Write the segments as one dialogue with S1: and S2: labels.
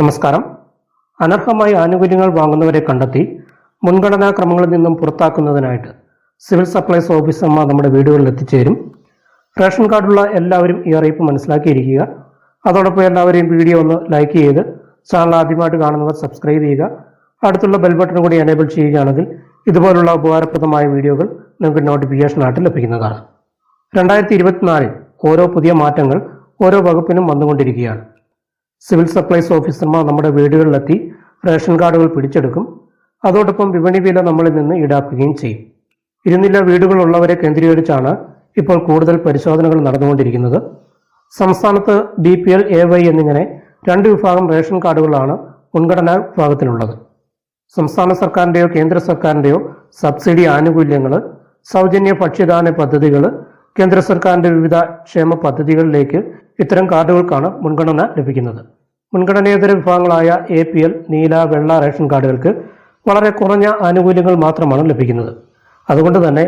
S1: നമസ്കാരം. അനർഹമായി ആനുകൂല്യങ്ങൾ വാങ്ങുന്നവരെ കണ്ടെത്തി മുൻഗണനാ ക്രമങ്ങളിൽ നിന്നും പുറത്താക്കുന്നതിനായിട്ട് സിവിൽ സപ്ലൈസ് ഓഫീസർമാർ നമ്മുടെ വീടുകളിൽ എത്തിച്ചേരും. റേഷൻ കാർഡുള്ള എല്ലാവരും ഈ അറിയിപ്പ് മനസ്സിലാക്കിയിരിക്കുക. അതോടൊപ്പം എല്ലാവരെയും വീഡിയോ ഒന്ന് ലൈക്ക് ചെയ്ത് ചാനൽ ആദ്യമായിട്ട് കാണുന്നവർ സബ്സ്ക്രൈബ് ചെയ്യുക. അടുത്തുള്ള ബെൽ ബട്ടൺ കൂടി എനേബിൾ ചെയ്യുകയാണെങ്കിൽ ഇതുപോലുള്ള ഉപകാരപ്രദമായ വീഡിയോകൾ നിങ്ങൾക്ക് നോട്ടിഫിക്കേഷൻ ആയിട്ട് ലഭിക്കുന്നതാണ്. രണ്ടായിരത്തി ഇരുപത്തിനാലിൽ ഓരോ പുതിയ മാറ്റങ്ങൾ ഓരോ വകുപ്പിനും വന്നുകൊണ്ടിരിക്കുകയാണ്. സിവിൽ സപ്ലൈസ് ഓഫീസർമാർ നമ്മുടെ വീടുകളിലെത്തി റേഷൻ കാർഡുകൾ പിടിച്ചെടുക്കും. അതോടൊപ്പം വിപണി വില നമ്മളിൽ നിന്ന് ഈടാക്കുകയും ചെയ്യും. ഇരുന്നില്ല വീടുകളുള്ളവരെ കേന്ദ്രീകരിച്ചാണ് ഇപ്പോൾ കൂടുതൽ പരിശോധനകൾ നടന്നുകൊണ്ടിരിക്കുന്നത്. സംസ്ഥാനത്ത് B P L A Y എന്നിങ്ങനെ രണ്ട് വിഭാഗം റേഷൻ കാർഡുകളാണ് മുൻഗണനാ വിഭാഗത്തിലുള്ളത്. സംസ്ഥാന സർക്കാരിന്റെയോ കേന്ദ്ര സർക്കാരിന്റെയോ സബ്സിഡി ആനുകൂല്യങ്ങൾ സൗജന്യ ഭക്ഷ്യദാന പദ്ധതികൾ കേന്ദ്ര സർക്കാരിന്റെ വിവിധ ക്ഷേമ പദ്ധതികളിലേക്ക് ഇത്തരം കാർഡുകൾക്കാണ് മുൻഗണന ലഭിക്കുന്നത്. മുൻഗണനേതര വിഭാഗങ്ങളായ എ പി എൽ നീല വെള്ള റേഷൻ കാർഡുകൾക്ക് വളരെ കുറഞ്ഞ ആനുകൂല്യങ്ങൾ മാത്രമാണ് ലഭിക്കുന്നത്. അതുകൊണ്ട് തന്നെ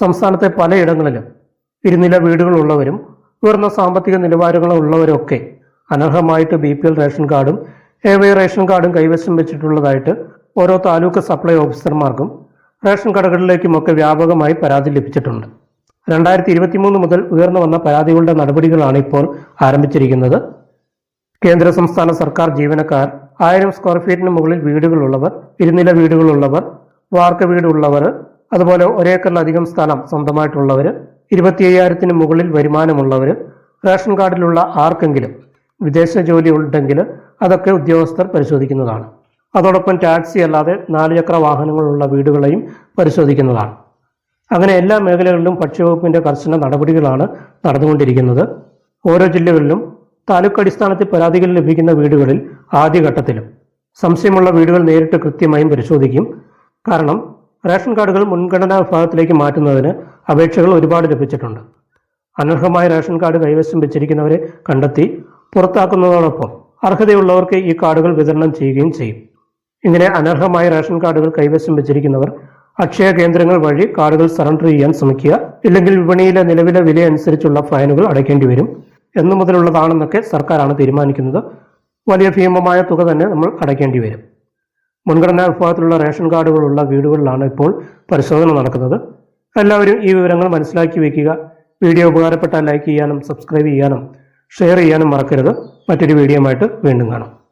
S1: സംസ്ഥാനത്തെ പലയിടങ്ങളിലും ഇരുനില വീടുകളുള്ളവരും ഉയർന്ന സാമ്പത്തിക നിലവാരങ്ങളുള്ളവരൊക്കെ അനർഹമായിട്ട് ബി പി എൽ റേഷൻ കാർഡും എ വൈ റേഷൻ കാർഡും കൈവശം വെച്ചിട്ടുള്ളതായിട്ട് ഓരോ താലൂക്ക് സപ്ലൈ ഓഫീസർമാർക്കും റേഷൻ കടകളിലേക്കുമൊക്കെ വ്യാപകമായി പരാതി ലഭിച്ചിട്ടുണ്ട്. രണ്ടായിരത്തി ഇരുപത്തിമൂന്ന് മുതൽ ഉയർന്നു വന്ന പരാതികളുടെ നടപടികളാണ് ഇപ്പോൾ ആരംഭിച്ചിരിക്കുന്നത്. കേന്ദ്ര സംസ്ഥാന സർക്കാർ ജീവനക്കാർ ആയിരം സ്ക്വയർ ഫീറ്റിന് മുകളിൽ വീടുകളുള്ളവർ ഇരുനില വീടുകളുള്ളവർ വാർക്ക വീടുള്ളവർ അതുപോലെ ഒരേക്കറിലധികം സ്ഥലം സ്വന്തമായിട്ടുള്ളവർ ഇരുപത്തി അയ്യായിരത്തിന് മുകളിൽ വരുമാനമുള്ളവർ റേഷൻ കാർഡിലുള്ള ആർക്കെങ്കിലും വിദേശ ജോലി ഉണ്ടെങ്കിൽ അതൊക്കെ ഉദ്യോഗസ്ഥർ പരിശോധിക്കുന്നതാണ്. അതോടൊപ്പം ടാക്സി അല്ലാതെ നാലുചക്ര വാഹനങ്ങളുള്ള വീടുകളെയും പരിശോധിക്കുന്നതാണ്. അങ്ങനെ എല്ലാ മേഖലകളിലും ഭക്ഷ്യവകുപ്പിന്റെ കർശന നടപടികളാണ് നടന്നുകൊണ്ടിരിക്കുന്നത്. ഓരോ ജില്ലകളിലും താലൂക്ക് അടിസ്ഥാനത്തിൽ പരാതികൾ ലഭിക്കുന്ന വീടുകളിൽ ആദ്യഘട്ടത്തിലും. സംശയമുള്ള വീടുകൾ നേരിട്ട് കൃത്യമായും പരിശോധിക്കും. കാരണം റേഷൻ കാർഡുകൾ മുൻഗണനാ വിഭാഗത്തിലേക്ക് മാറ്റുന്നതിന് അപേക്ഷകൾ ഒരുപാട് ലഭിച്ചിട്ടുണ്ട്. അനർഹമായ റേഷൻ കാർഡ് കൈവശം വെച്ചിരിക്കുന്നവരെ കണ്ടെത്തി പുറത്താക്കുന്നതോടൊപ്പം അർഹതയുള്ളവർക്ക് ഈ കാർഡുകൾ വിതരണം ചെയ്യുകയും ചെയ്യും. ഇങ്ങനെ അനർഹമായ റേഷൻ കാർഡുകൾ കൈവശം വെച്ചിരിക്കുന്നവർ അക്ഷയ കേന്ദ്രങ്ങൾ വഴി കാർഡുകൾ സറണ്ടർ ചെയ്യാൻ ശ്രമിക്കുക. ഇല്ലെങ്കിൽ വിപണിയിലെ നിലവിലെ വില അനുസരിച്ചുള്ള ഫൈനുകൾ അടയ്ക്കേണ്ടി വരും. എന്നു മുതലുള്ളതാണെന്നൊക്കെ സർക്കാരാണ് തീരുമാനിക്കുന്നത്. വലിയ ഭീമമായ തുക തന്നെ നമ്മൾ അടയ്ക്കേണ്ടി വരും. മുൻഗണനാ വിഭാഗത്തിലുള്ള റേഷൻ കാർഡുകളുള്ള വീടുകളിലാണ് ഇപ്പോൾ പരിശോധന നടക്കുന്നത്. എല്ലാവരും ഈ വിവരങ്ങൾ മനസ്സിലാക്കി വയ്ക്കുക. വീഡിയോ ഉപകാരപ്പെട്ടാൽ ലൈക്ക് ചെയ്യാനും സബ്സ്ക്രൈബ് ചെയ്യാനും ഷെയർ ചെയ്യാനും മറക്കരുത്. മറ്റൊരു വീഡിയോയുമായിട്ട് വീണ്ടും കാണാം.